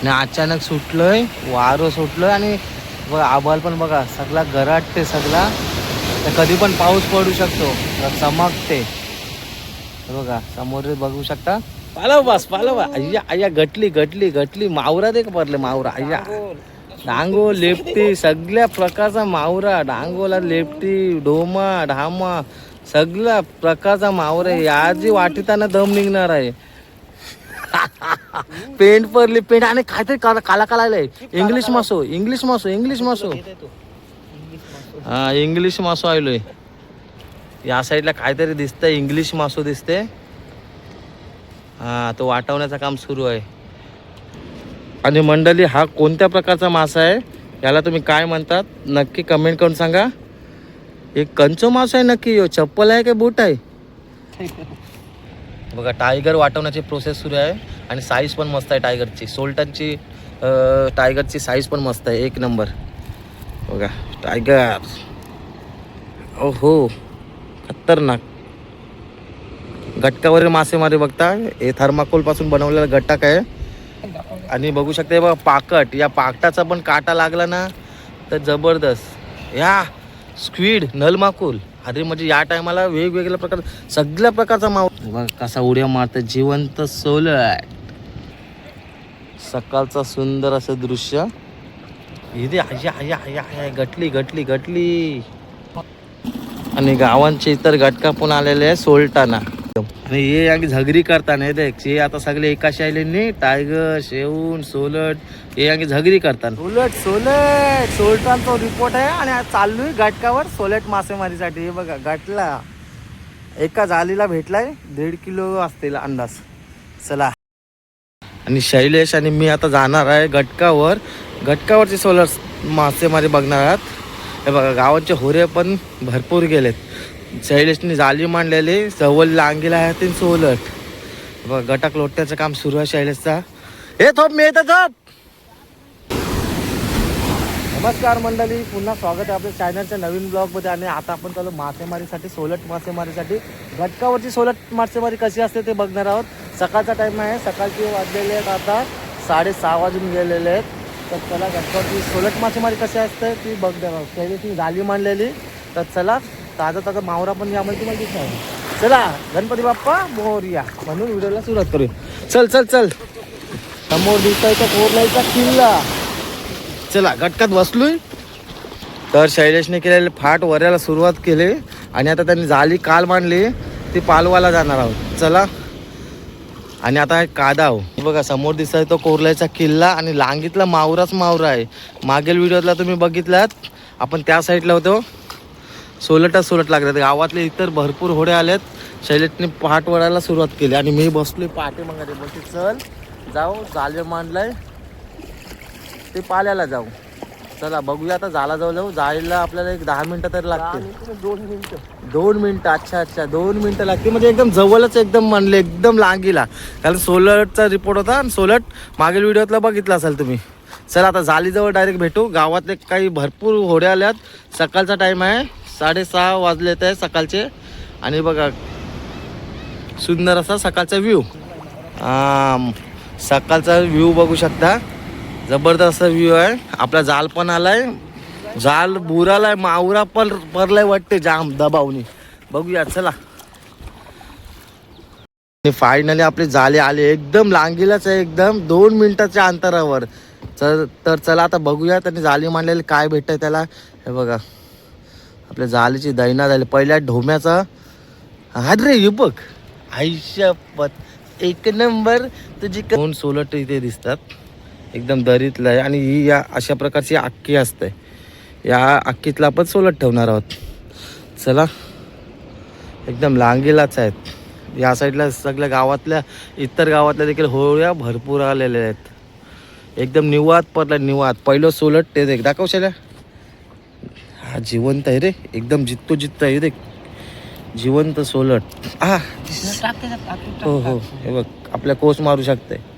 आणि अचानक सुटलंय वारं सुटलं आणि बघा आभाळ पण बघा सगळा गराटते सगळा. तर कधी पण पाऊस पडू शकतो चमकते. बघा समोर बघू शकता. पालव बस पालव अय्या अय्या गटली घटली घटली मावरा दे का पडले मावरा? अय्या. डांगो लेपटी सगळ्या प्रकारचा मावरा. डांगोला लेपटी डोमा ढामा सगळ्या प्रकारचा मावरा आहे. आजी वाटिताना दम निघणार आहे. पेंट पडली पेंट आणि काहीतरी काला काला काला आलंय. इंग्लिश मासो इंग्लिश मासो इंग्लिश मासो. हा इंग्लिश मासो आलोय. या साईडला काहीतरी दिसतंय इंग्लिश मासो दिसते हा तो वाटवण्याचं काम सुरू आहे. आणि मंडळी हा कोणत्या प्रकारचा मासा आहे? याला तुम्ही काय म्हणतात? नक्की कमेंट करून सांगा. एक कंचो मासा आहे नक्की यो चप्पल आहे का बूट आहे? बघा टायगर वाटवण्याची प्रोसेस सुरू आहे आणि साईज पण मस्त आहे टायगरची सोल्टनची टायगरची साईज पण मस्त आहे. एक नंबर बघा टायगर ओहो खतरनाक. घटकावरील मासेमारी बघता हे थर्माकोलपासून बनवलेला गट्टाक आहे. आणि बघू शकते बघा पाकट. या पाकटाचा पण काटा लागला ना तर जबरदस्त. या स्क्वीड नलमाकुल. अरे म्हणजे या टायमाला वेगवेगळ्या प्रकार सगळ्या प्रकारचा माव बघा कसा उड्या मारतं जिवंत सोलट सकाळचं सुंदर असं दृश्य. इथे आया आया आया आया गटली गटली गटली. आणि गावांचे इतर घटका पण आलेले आहे सोलटाना आणि हे या झगरी करताना हे आता सगळे एका नाही टायगर शेवून सोलट हे या झगरी करताना. सोलट सोलट सोलटांचा रिपोर्ट आहे आणि चाललोय घटकावर सोलट मासेमारीसाठी. हे बघा घाटला. एका जालीला भेटलाय दीड किलो असतील अंदाज. चला. आणि शैलेश आणि मी आता जाणार आहे घटकावर. घटकावरचे सोलर मासेमारी बघणार आहात. हे बघा गावाचे होरे पण भरपूर गेलेत. शैलेशने जाली मांडलेली जवळ लांगीला आहे ते सोलर बघा गटाक लोटण्याचं काम सुरू आहे शैलेशचा. हे थोप मी येतं थोप नमस्कार मंडळी पुन्हा स्वागत आहे आपल्या चॅनलच्या नवीन ब्लॉगमध्ये आणि आता आपण चालू मासेमारीसाठी सोलट मासेमारीसाठी. घटकावरची सोलट मासेमारी कशी असते ते बघणार आहोत. सकाळचा टाईम आहे. सकाळचे वाजलेले आहेत आता. साडेसहा वाजून गेलेले आहेत. तर चला घटकावरची सोलट मासेमारी कशी असते ती बघणार आहोत. पहिले ती गाली मांडलेली. तर चला ताजा ताजा मावरा पण यामध्ये तुम्हाला दिसणार आहे. चला गणपती बाप्पा मोरया म्हणून व्हिडिओला सुरुवात करूया. चल चल चल. समोर दिसतोय तो कोरलाईचा किल्ला. चला गटकात बसलोय. तर शैलेशने केलेले फाट वऱ्याला सुरुवात केली आणि आता त्यांनी जाली काल मांडली ती पालवाला जाणार आहोत. चला. आणि आता एक कादाव हो. बघा समोर दिसतोय तो कोरल्याचा किल्ला आणि लांगीतला मावराच मावरा आहे. मागील व्हिडिओतला तुम्ही बघितलात. आपण त्या साईडला होतो. सोलटच सोलट लागतात गावातले इतर भरपूर होडे आलेत. शैलेशने पाठ वळायला सुरुवात केली आणि मी बसलोय पाठी मग. बोलते चल जाऊ जाले मांडलाय. ते पाल्याला जाऊ. चला बघूया आता झाला जाऊ. जाऊ जायला आपल्याला एक दहा मिनिटं तरी लागतील. दोन मिनिटं. दोन मिनिटं अच्छा अच्छा दोन मिनिटं लागतील. म्हणजे एकदम जवळच एकदम म्हणले एकदम लांगीला कारण सोलटचा रिपोर्ट होता आणि सोलट मागील व्हिडिओतला बघितला असाल तुम्ही. चला आता जालीजवळ डायरेक्ट भेटू. गावातले काही भरपूर होडे आल्यात. सकाळचा टाईम आहे. साडेसहा वाजलेत आहे सकाळचे. आणि बघा सुंदर असा सकाळचा व्ह्यू सकाळचा व्ह्यू बघू शकता. जबरदस्त व्ह्यू आहे. आपला जाल पण आलाय. जाल बुरालाय मावरा पण परलाय वाटते जाम दबावनी. बघूया चला. फायनली आपले जाले आले. एकदम लांगीलाच आहे एकदम दोन मिनिटाच्या अंतरावर. तर तर चला आता बघूया त्यांनी जाली मांडलेले काय भेटतं त्याला. हे बघा. आपल्या जालीची दैना झाली. पहिल्या ढोम्याचा. हा रे हे बघ. आयुष्यपत. एक नंबर. तुझी क- दोन सोलट इथे दिसतात. एकदम दरीतलं आहे. आणि ही या अशा प्रकारची अक्की असते. या अक्कीतला आपण सोलट ठेवणार आहोत. चला. एकदम लांगीलाच आहेत. या साईडला सगळ्या गावातल्या इतर गावातल्या देखील होळ्या भरपूर आलेल्या आहेत. एकदम निवात पडला निवात. पहिलं सोलट ते देख. दाखवशाल्या हा जिवंत आहे रे. एकदम जित्तो जित्त आहे रे. जिवंत सोलट आ. हो हो. हे बघ. आपल्या कोस मारू शकते.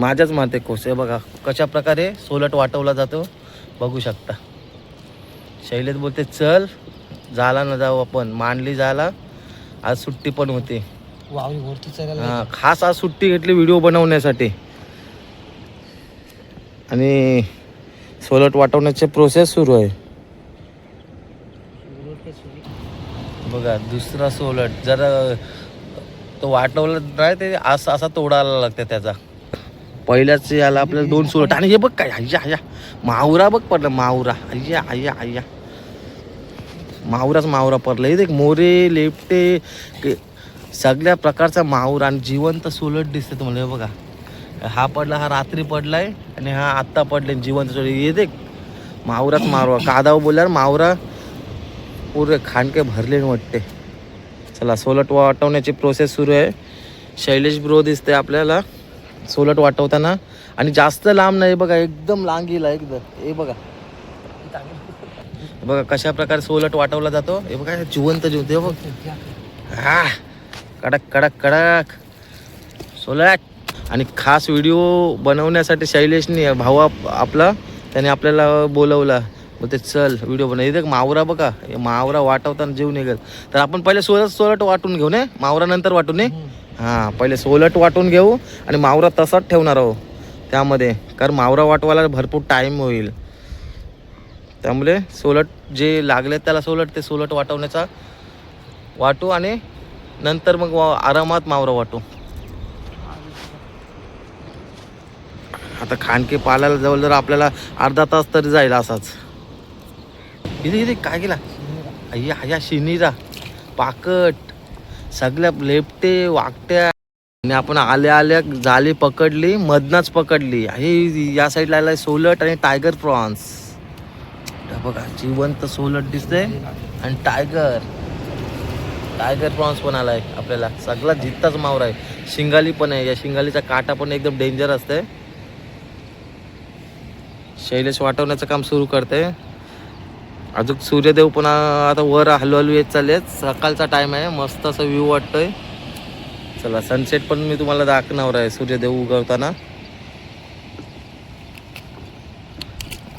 माझ्याच मारते कोस हे बघा. कशा प्रकारे सोलट वाटवला जातो बघू शकता. शैलेत बोलते चल झाला ना जाऊ आपण. मांडली झाला आज सुट्टी पण होती. हा खास आज सुट्टी घेतली व्हिडिओ बनवण्यासाठी. आणि सोलट वाटवण्याची प्रोसेस सुरू आहे. बघा दुसरा सोलट जर तो वाटवला नाही ते असा असा तोडायला लागतं त्याचा. पहिल्याच याला आपल्याला दोन सोलट आणि हे बघ काय अय्या अय्या. मावरा बघ पडला मावरा. अय्या अय्या अय्या. मावराच मावरा पडला. हे देख मोरे लेपटे सगळ्या प्रकारचा मावरा आणि जिवंत सोलट दिसते तुम्हाला हे बघा. हा पडला हा रात्री पडलाय आणि हा आत्ता पडले जिवंत सोलट. हे देख मावराच मावरा. कादाव बोलल्यावर मावरा पुरे खांडके भरले वाटते. चला सोलट वाटवण्याची प्रोसेस सुरू आहे. शैलेश ब्रो दिसते आपल्याला. सोलट वाटवताना आणि जास्त लांब नाही बघा एकदम लांगीला एकदम हे बघा. बघा कशा प्रकारे सोलट वाटवला जातो. हे बघा जिवंत जिवंत बघ. हा. कडक कडक कडक. सोलट. आणि खास व्हिडिओ बनवण्यासाठी शैलेशनी भाऊ आपला त्याने आपल्याला बोलवला. मग ते चल व्हिडिओ बनव. इथे मावरा बघा. मावरा वाटवताना जीव निघेल. तर आपण पहिले सोलट सोलट वाटून घेऊ नये मावरा नंतर वाटून नये हां पहिले सोलट वाटून घेऊ आणि मावरा तसाच ठेवणार आहो. त्यामध्ये. कारण मावरा वाटवायला भरपूर टाईम होईल. त्यामुळे सोलट जे लागले त्याला सोलट ते सोलट वाटवण्याचा वाटू आणि नंतर मग आरामात मावरा वाटू. आता खाणके पालायला जवळ जर आपल्याला अर्धा तास तरी जाईल असाच. इथे इथे काय केला? अय्या अय्या शिनीरा पाकट. सगळ्या लेपटे वाकट्या. आणि आपण आल्या आल्या जाली पकडली मधनाच पकडली. हे या साईडला आलाय सोलट आणि टायगर प्रॉन्स बघा जिवंत सोलट दिसते आणि टायगर टायगर प्रॉन्स पण आलाय आपल्याला. सगळा जित्ताच मावर आहे. शिंगाली पण आहे. या शिंगालीचा काटा पण एकदम डेंजर असते शैलेश वाटवण्याचं काम सुरू करते अजून सूर्यदेव पण आता वर हलू येत चालले सकाळचा टाइम आहे. मस्त असं व्ह्यू वाटतोय. चला सनसेट पण मी तुम्हाला दाखवणार आहे सूर्यदेव उगवताना.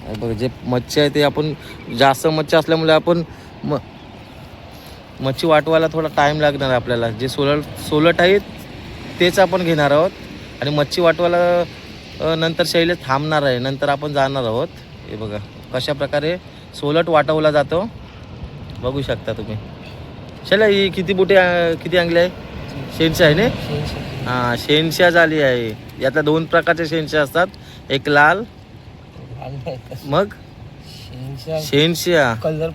बघ बघा जे मच्छी आहे ते आपण जास्त मच्छी असल्यामुळे आपण म मच्छी वाटवायला थोडा टाईम लागणार आहे आपल्याला. जे सोलट सोलट आहेत तेच आपण घेणार आहोत. आणि मच्छी वाटवायला नंतर शैलेश थांबणार आहे. नंतर आपण जाणार आहोत. हे बघा कशा प्रकारे सोलट वाटवला जातो. बघू शकता तुम्ही. चला ही किती बोटे किती अंगले आहे? शेणशा आहे ना? हां झाली आहे. यातल्या दोन प्रकारचे शेणशा असतात. एक लाल मग? शेणशा कलर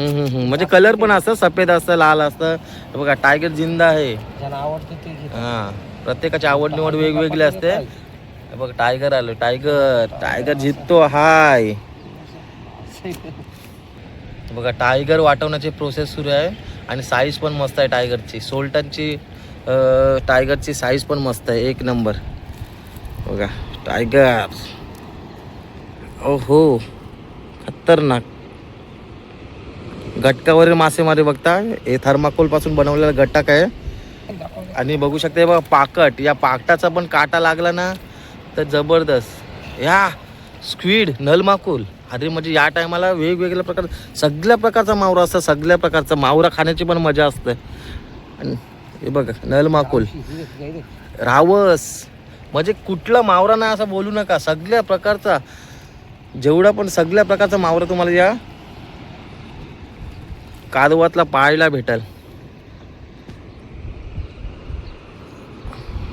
म्हणजे कलर पण असतं सफेद असतं लाल असतं. बघा टायगर जिंदा आहे. हां हा प्रत्येकाची आवड निवड वेगवेगळी असते. बघ टायगर आलो. टायगर टायगर जिततो हाय. बघा टायगर वाटवण्याची प्रोसेस सुरू आहे आणि साईज पण मस्त आहे टायगरची सोल्टनची टायगरची साईज पण मस्त आहे. एक नंबर बघा टायगर ओहो हो खतरनाक. घटकावरील मासेमारी बघता हे थर्माकोलपासून बनवलेला घटक आहे. आणि बघू शकते बघा पाकट. या पाकटाचा पण काटा लागला ना तर जबरदस्त. या स्क्वीड नलमाकुल. अरे म्हणजे या टायमाला वेगवेगळ्या प्रकार सगळ्या प्रकारचा मावरा असतं सगळ्या प्रकारचा मावरा खाण्याची पण मजा असते. आणि हे बघा नलमाकुल रावस. म्हणजे कुठला मावरा नाही असं बोलू नका. सगळ्या प्रकारचा जेवढा पण सगळ्या प्रकारचा मावरा तुम्हाला या कादवातला पाहायला भेटेल.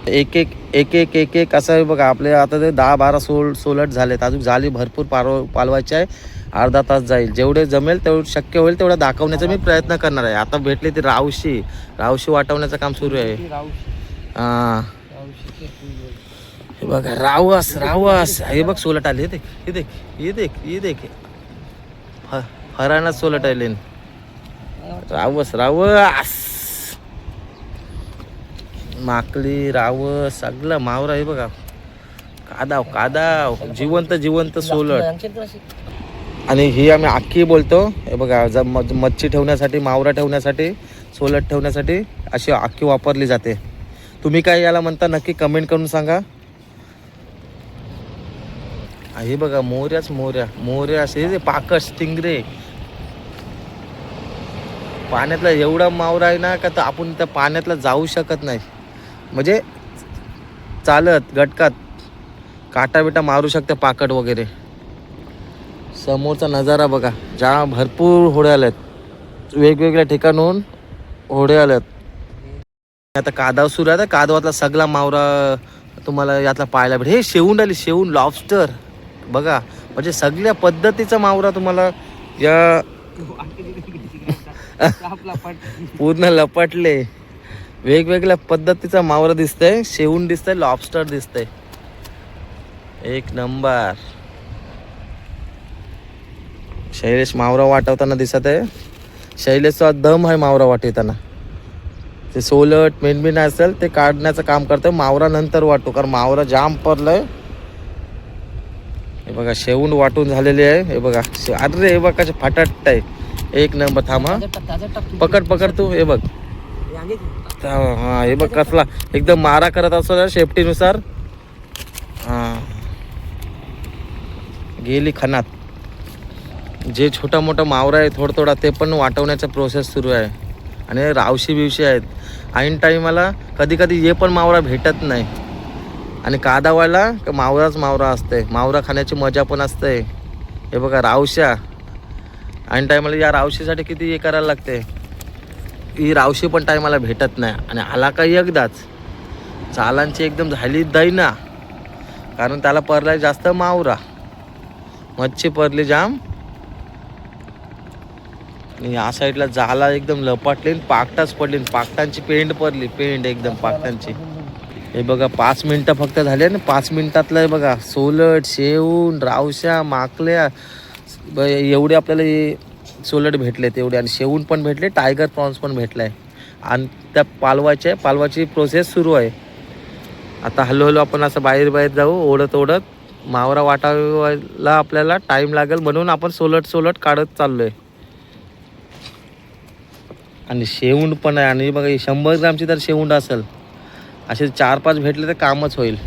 एक एक एक एक एक एक असं आहे बघा आपले आता ते दहा बारा सोल सोलट झालेत. अजून झाली भरपूर पारव पालवायची आहे. अर्धा तास जाईल. जेवढे जमेल तेवढं शक्य होईल तेवढं दाखवण्याचा मी प्रयत्न करणार आहे. आता भेटले ते रावशी. रावशी वाटवण्याचं काम सुरू आहे. हां. हे बघा रावस रावस. हे बघ सोलट आले. हे देख हे देख हे देख हे देख. फरानच सोलट आले. रावस रावस. माकली राव सगळं मावरा आहे बघा. कादाव कादाव. जिवंत जिवंत सोलट. आणि ही आम्ही अख्खी बोलतो. हे बघा जर मच्छी ठेवण्यासाठी मावरा ठेवण्यासाठी सोलट ठेवण्यासाठी अशी अख्खी वापरली जाते. तुम्ही काय याला म्हणता नक्की कमेंट करून सांगा. हे बघा मोऱ्याच मोऱ्या. मोऱ्या असे हे टिंगरे. स्टिंगरे पाण्यातला एवढा मावरा आहे ना का तर आपण त्या पाण्यातला जाऊ शकत नाही. म्हणजे चालत गटकात काटा बिटा मारू शकते पाकट वगैरे. समोरचा नजारा बघा ज्या भरपूर होड्या आल्यात वेगवेगळ्या ठिकाणून होड्या आल्यात आता कादाव सुरू आहे आता कादवातला सगळा मावरा तुम्हाला यातला पाहायला भेटेल. हे शेवून आली शेवून लॉबस्टर बघा म्हणजे सगळ्या पद्धतीचा मावरा तुम्हाला या पूर्ण लपटले. वेगवेगळ्या पद्धतीचा मावरा दिसतंय शेवून दिसतंय लॉबस्टर दिसतंय. एक नंबर. शैलेश मावरा वाटवताना दिसत आहे. शैलेशचा दम आहे मावरा वाटवताना. ते सोलट मेनबिन असेल ते काढण्याचं काम करतं मावरा नंतर वाटतो कारण मावरा जाम पडलंय. हे बघा शेवून वाटून झालेली आहे. हे बघा अरे हे बघा फाटाट आहे एक नंबर थांब पकड पकड तू हे बघ. था- हा हे बघ कसला एकदम मारा करत असतो सेफ्टीनुसार हा. गेली खनात. जे छोटा मोठा मावरा आहे थोडं थोडा ते पण वाटवण्याचा प्रोसेस सुरू आहे. आणि रावशी बिवशी आहेत. ऐन टाईमाला कधी कधी हे पण मावरा भेटत नाही. आणि कादावायला क- मावराच मावरा असते. मावरा खाण्याची मजा पण असते. हे बघा रावशा ऐन टायमाला या रावशीसाठी किती हे करायला लागते? ही रावशी पण टायमाला भेटत नाही. आणि आला का एकदाच. चालांची एकदम झाली दैना. कारण त्याला परला जास्त मावरा. मच्छी परली जाम. आणि या साईडला जाला एकदम लपाटली आणि पाकटाच पडली पाकटांची पेंड पडली. पेंड एकदम पाकटांची. हे बघा पाच मिनटं फक्त झाले ना पाच मिनिटातलं हे बघा सोलट शेवून रावशा माकल्या. ब- एवढे आपल्याला सोलट भेटले तेवढे. आणि शेवून पण भेटले टायगर प्रॉन्स पण भेटलाय. आणि त्या पालवाचे पालवाची प्रोसेस सुरू आहे. आता हळूहळू आपण असं बाहेर बाहेर जाऊ ओढत ओढत मावरा वाटावायला आपल्याला टाईम लागेल म्हणून आपण सोलट सोलट काढत चाललो आहे आणि शेवूंड पण आहे. आणि बघा शंभर ग्रामची तर शेवूंड असेल. असे चार पाच भेटले तर कामच होईल.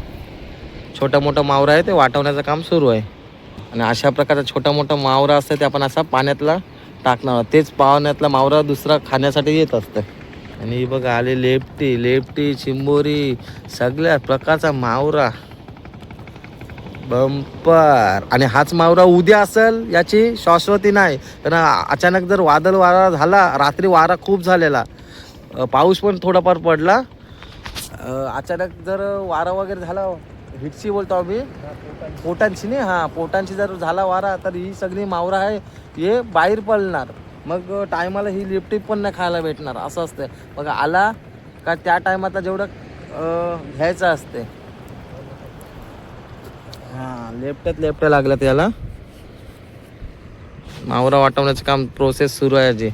छोटा मोठा मावरा आहे ते वाटवण्याचं काम सुरू आहे. आणि अशा प्रकारचा छोटा मोठा मावरा असतं ते आपण असा पाण्यातला टाकणार. तेच पाहुण्यातला मावरा दुसरा खाण्यासाठी येत असतं आणि ही बघा आले लेपटी लेपटी चिंबोरी सगळ्या प्रकारचा मावरा. बंपर. आणि हाच मावरा उद्या असेल याची शाश्वती नाही. कारण अचानक जर वादळ वारा झाला रात्री वारा खूप झालेला. पाऊस पण थोडाफार पडला. अचानक जर वारा वगैरे झाला हिटची बोलतो आम्ही. पोटांची नाही? हां पोटांची जर झाला वारा तर ही सगळी मावरा आहे. हे बाहेर पडणार. मग टायमाला ही लिपटी पण नाही खायला भेटणार. असं असतं बघा आला का त्या टायमात जेवढं घ्यायचं असते हां लेफ्ट्यात लेपट्या लागल्या त्याला मावरा वाटवण्याचं काम प्रोसेस सुरू आहे जी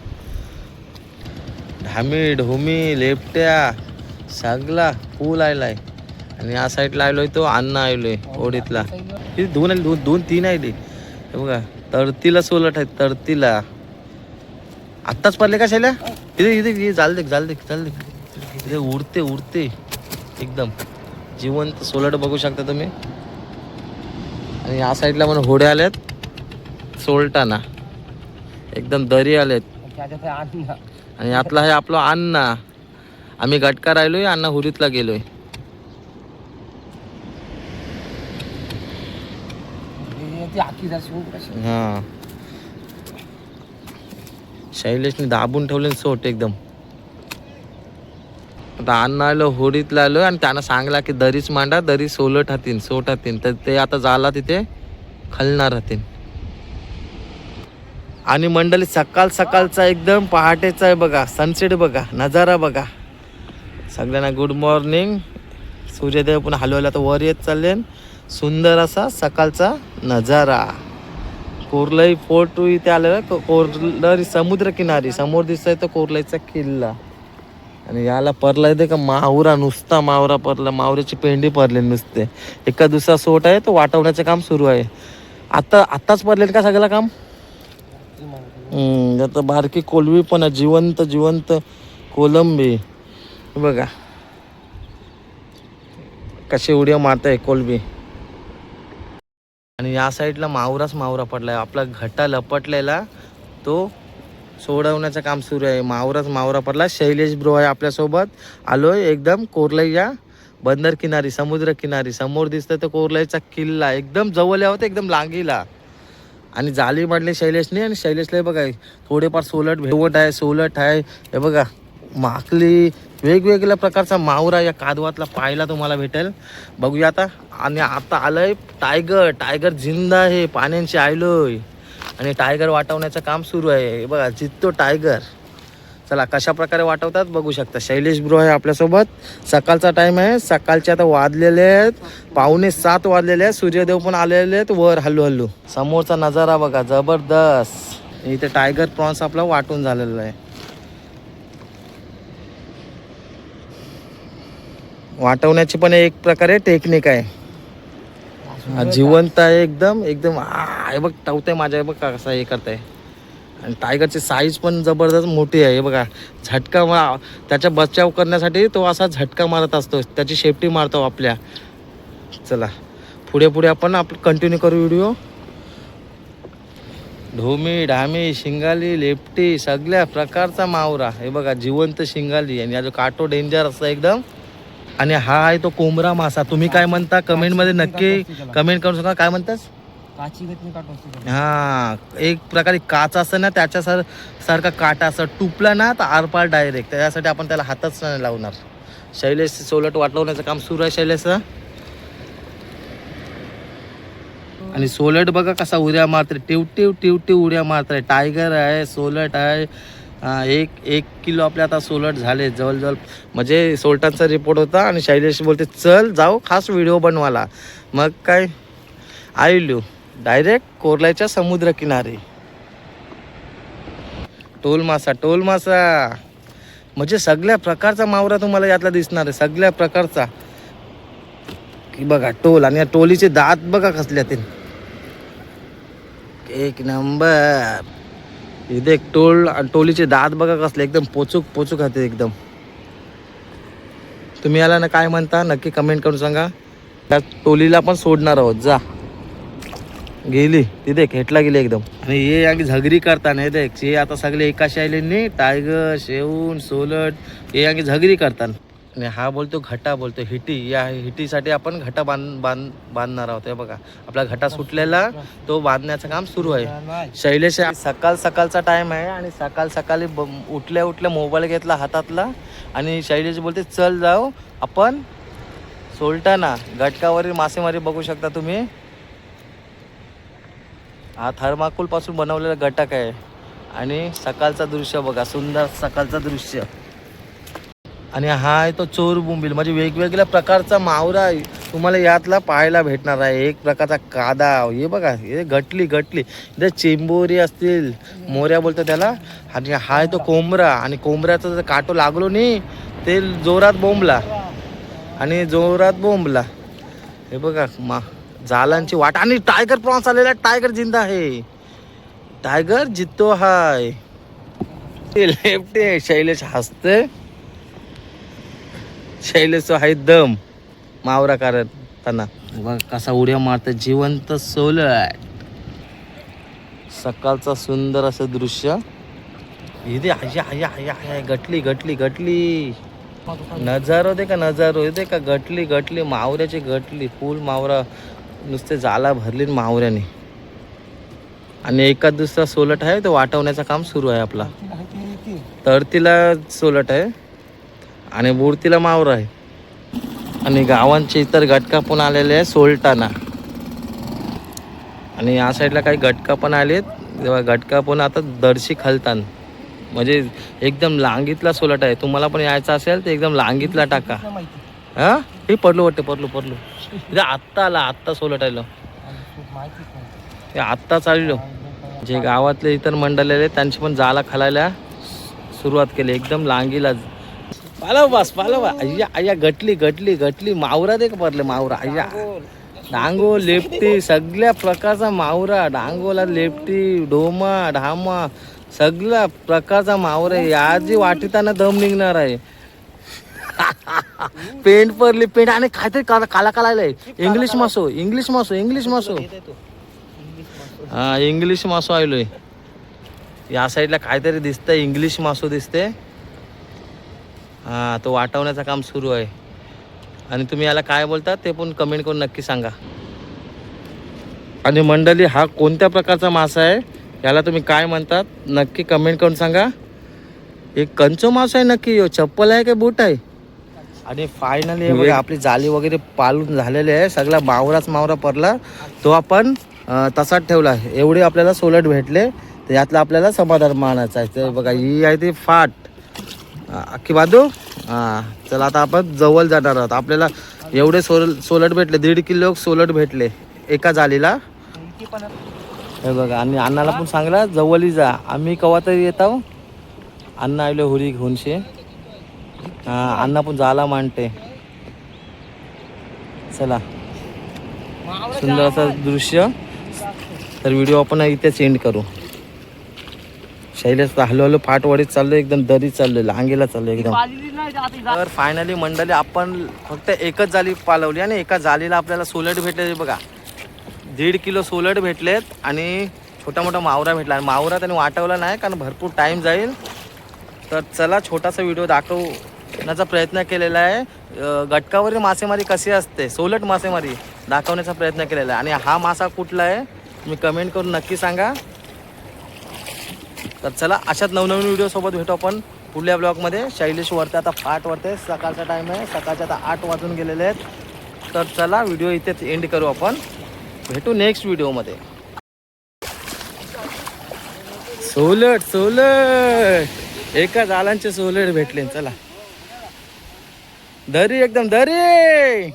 ढामी ढोमी लेपट्या सगळा फुल आहे आणि या साईडला आलोय तो अन्न आलोय ओढीतला. किती दोन आली दोन दोन तीन आली हे बघा तरतीला सोलट आहे तरतीला. आत्ताच पडले का शैल्या? इथे इथे इथे जाल देख जाल देख जाल देख. इथे उडते उडते. एकदम. जिवंत सोलट बघू शकता तुम्ही. आणि या साईडला म्हणून होड्या आल्यात सोलटाना. एकदम दरी आलेत. आणि आतला हे आपलं अण्णा. आम्ही गटका राहिलोय अण्णा हुरीतला गेलोय. हा शैलेशने दाबून ठेवले सोट एकदम. आता अन्न आलो होडीतला आलो आणि त्यानं सांगला की दरीच मांडा दरी सोलट हातीन सोट हातीन. तर ते आता झाला तिथे खलणार हातीन. आणि मंडळी सकाळ सकाळचा एकदम पहाटेचा आहे बघा. सनसेट बघा नजारा बघा. सगळ्यांना गुड मॉर्निंग सूर्यदेव पण हलवला तर वर येत चालले सुंदर असा सकाळचा नजारा. कोरलई फोर्ट इथे आलेला को- कोरलई समुद्र किनारी समोर दिसतोय तो कोरलईचा किल्ला. आणि याला परला येते का मावरा नुसता मावरा परला. मावऱ्याची पेंडी परले नुसते. एका दुसरा सोट आहे तो वाटवण्याचं काम सुरू आहे. आता आत्ताच पडले का सगळं काम? आता बारकी कोलवी पण आहे जिवंत जिवंत कोलंबी. बघा. कशी उड्या मारत आहे कोलबी आणि या साईडला मावराच मावरा पडलाय. आपला घटा लपटलेला तो सोडवण्याचं काम सुरू आहे. मावराच मावरा पडला. शैलेश ब्रो आहे आपल्यासोबत. आलोय एकदम कोरलईया बंदर किनारी समुद्र किनारी. समोर दिसतं तर कोरलाईचा किल्ला. एकदम जवळ यावं एकदम लांगीला आणि जाली मांडली शैलेशने आणि शैलेशला बघा थोडेफार सोलट भेवट आहे सोलट आहे. हे बघा माकली वेगवेगळ्या प्रकारचा मावरा या कादवातला पाहायला तुम्हाला भेटेल. बघूया आता. आणि आता आलंय टायगर. टायगर जिंदा आहे. पाण्यांशी आयलोय. आणि टायगर वाटवण्याचं काम सुरू आहे. बघा जितो टायगर. चला कशा प्रकारे वाटवतात बघू शकता. शैलेश ब्रो आहे आपल्यासोबत. सकाळचा टाईम आहे. सकाळचे आता वाजलेले आहेत. पावणे सात वाजलेले आहेत. सूर्यदेव पण आलेले आहेत वर हल्लू हल्लू समोरचा नजारा बघा जबरदस्त. इथे टायगर प्रॉन्स आपला वाटून झालेला आहे. वाटवण्याची पण एक प्रकारे टेक्निक आहे. जिवंत आहे एकदम एकदम आहे हे बघ टवतंय माझ्या हे बघ कसं हे करताय. आणि टायगरची साईज पण जबरदस्त मोठी आहे हे बघा. झटका मा त्याचा बचाव करण्यासाठी तो असा झटका मारत असतो त्याची सेफ्टी मारतो आपल्या. चला पुढे पुढे आपण आप कंटिन्यू करू व्हिडिओ ढोमी ढामी शिंगाली लेपटी सगळ्या प्रकारचा मावरा. हे बघा जिवंत शिंगाली. आणि याचा काटो डेंजर असतो एकदम. आणि हा आहे तो कोंबरा मासा. तुम्ही काय म्हणता? कमेंटमध्ये नक्की कमेंट करून सांगा काय म्हणतास? हा एक प्रकारे काच असतं ना त्याच्या सर सारखा काटा असं टुपला ना तर आरपार डायरेक्ट त्याच्यासाठी आपण त्याला हातच नाही लावणार. शैलेश सोलट वाटवण्याचं काम सुरू आहे शैलेशचं आणि सोलट बघा कसा उड्या मारते टिव टिव टिव टिव उड्या मारते टायगर आहे सोलट आहे. एक एक किलो आपले आता सोलट झाले जवळजवळ. म्हणजे सोलटांचा रिपोर्ट होता आणि शैलेश बोलते चल जाऊ खास व्हिडिओ बनवाला मग काय? आयलू डायरेक्ट कोरल्याच्या समुद्र किनारी टोल मासा टोल मासा. म्हणजे सगळ्या प्रकारचा मावरा तुम्हाला यातला दिसणार आहे सगळ्या प्रकारचा. की बघा टोल आणि या टोलीचे दात बघा कसले ते एक नंबर. इथे एक टोल आणि टोलीचे दात बघा कसले एकदम पोचूक पोचूक हाते एकदम. तुम्ही याला ना काय म्हणता नक्की कमेंट करून सांगा. त्या टोलीला पण सोडणार आहोत जा. गेली ती देख हेटला गेली एकदम. आणि हे आणि झगरी करताना हे देख हे आता सगळे एका शैलींनी टायगर शेवून सोलट हे आणि झगरी करताना. आणि हा बोलतो घटा बोलतो हिटी या हिटीसाठी आपण घटा बांध बांध बांधणार आहोत. बघा आपला घटा सुटलेला तो बांधण्याचं काम सुरू आहे. शैलेश सकाळ सकाळचा टाइम आहे आणि सकाळ सकाळी उठल्या उठल्या मोबाईल घेतला हातातला आणि शैलेश बोलते चल जाऊ आपण सोलटाना घटकावरील मासेमारी बघू शकता तुम्ही. हा थर्माकोलपासून बनवलेला घटक आहे. आणि सकाळचा दृश्य बघा सुंदर सकाळचं दृश्य. आणि हा आहे तो चोर बोंबील. म्हणजे वेगवेगळ्या प्रकारचा मावरा तुम्हाला यातला पाहायला भेटणार आहे. एक प्रकारचा कादा. हे बघा हे गटली गटली. जे चिंबोरी असतील. मोऱ्या बोलतो त्याला. आणि हा आहे तो कोंबरा. आणि कोंबऱ्याचा जर काटो लागलो नाही ते जोरात बोंबला. आणि जोरात बोंबला. हे बघा मा जालांची वाट. आणि टायगर प्रॉन्स आलेला टायगर जिंदा आहे. टायगर जितो हाय. ते लेफ्ट शैलेश हसते शैलेश आहे दम. मावरा करताना बघ कसा उड्या मारत जिवंत सोलट सकाळचं सुंदर असं दृश्य. इथे आया आया गटली गटली गटली. नजारो दे का नजारो. दे का गटली गटली मावऱ्याची गटली. फुल मावरा. नुसते जाला भरली मावऱ्याने. आणि एका दुसरा सोलट आहे तो वाटवण्याचं काम सुरू आहे आपला. तरतीला सोलट आहे. आणि मूर्तीला मावर आहे. आणि गावांचे इतर घटका पण आलेले आहे सोलटाना आणि या साईडला काही घटका पण आलेत. तेव्हा घटका पण आता दर्शी खलतान. म्हणजे एकदम लांगीतला सोलट आहे. तुम्हाला पण यायचं असेल तर एकदम लांगीतला टाका. हा? हे पडलो वाटते पडलो पडलो. आत्ता आला आत्ता सोलट आलो. ते आत्ता चाललो. जे गावातले इतर मंडळ आहेत त्यांची पण जाला खालायला सुरुवात केली. एकदम लांगीला पालव बस पालव अय्या अय्या गटली घटली घटली मावरा दे का पडले मावरा? अय्या. डांगो लेपटी सगळ्या प्रकारचा मावरा. डांगोला लेपटी डोमा ढामा सगळ्या प्रकारचा मावरा आहे. याची वाटिताना दम निघणार आहे. पेंट पडली पेंट. आणि काहीतरी काला काला आहे इंग्लिश मासो इंग्लिश मासो इंग्लिश मासो. हा इंग्लिश मासो आलोय. या साईडला काहीतरी दिसतंय इंग्लिश मासो दिसते हा तो वाटवण्याचं काम सुरू आहे. आणि तुम्ही याला काय बोलता ते पण कमेंट करून नक्की सांगा. आणि मंडळी हा कोणत्या प्रकारचा मासा आहे? याला तुम्ही काय म्हणतात? नक्की कमेंट करून सांगा. एक कंचो मासा आहे नक्की. चप्पल आहे का बूट आहे? आणि फायनली बघा आपली जाळी वगैरे पालून झालेली आहे. सगळा मावराच मावरा पडला. तो आपण तसाच ठेवला. आहे एवढे आपल्याला सोलट भेटले. तर यातलं आपल्याला समाधान मानायचं आहे. तर बघा ही आहे ती फाट. अख्खी बाजू? हां चला आता आपण जवळ जाणार आहोत. आपल्याला एवढे सोल सोलट भेटले दीड किलो सोलट भेटले एका जालीला. हे बघा आणि अण्णाला पण सांगला जवळही जा. आम्ही कवा तरी येत आहो. अण्णा आले हुरी घेऊनशे. हा अण्णा पण जाला मांडते. चला. सुंदर असं दृश्य. तर व्हिडिओ आपण इथेच एंड करू. शैलेश तर हळूहळू फाटवाडीत चाललो एकदम दरीत चाललो लांगीला चाललो एकदम. तर फायनली मंडळी आपण फक्त एकच जाली पालवली आणि एका जालीला आपल्याला सोलट भेटले बघा. दीड किलो सोलट भेटलेत आणि छोटा मोठा मावरा भेटला. आणि मावरा त्याने वाटवला नाही कारण भरपूर टाईम जाईल. तर चला छोटासा व्हिडिओ दाखवण्याचा प्रयत्न केलेला आहे. अं, गटकावरील मासेमारी कशी असते? सोलट मासेमारी दाखवण्याचा प्रयत्न केलेला आहे. आणि हा मासा कुठला आहे? तुम्ही कमेंट करून नक्की सांगा. तर चला अशाच नवनवीन व्हिडिओसोबत भेटू आपण पुढल्या ब्लॉगमध्ये शैलेश वरते आता फाट वरते सकाळचा टाईम आहे. सकाळचे आता आठ वाजून गेलेले आहेत. तर चला व्हिडिओ इथेच एंड करू आपण. भेटू नेक्स्ट व्हिडिओमध्ये सोलट सोलट. एका जालांचे सोलट भेटले. चला. दरी एकदम दरी!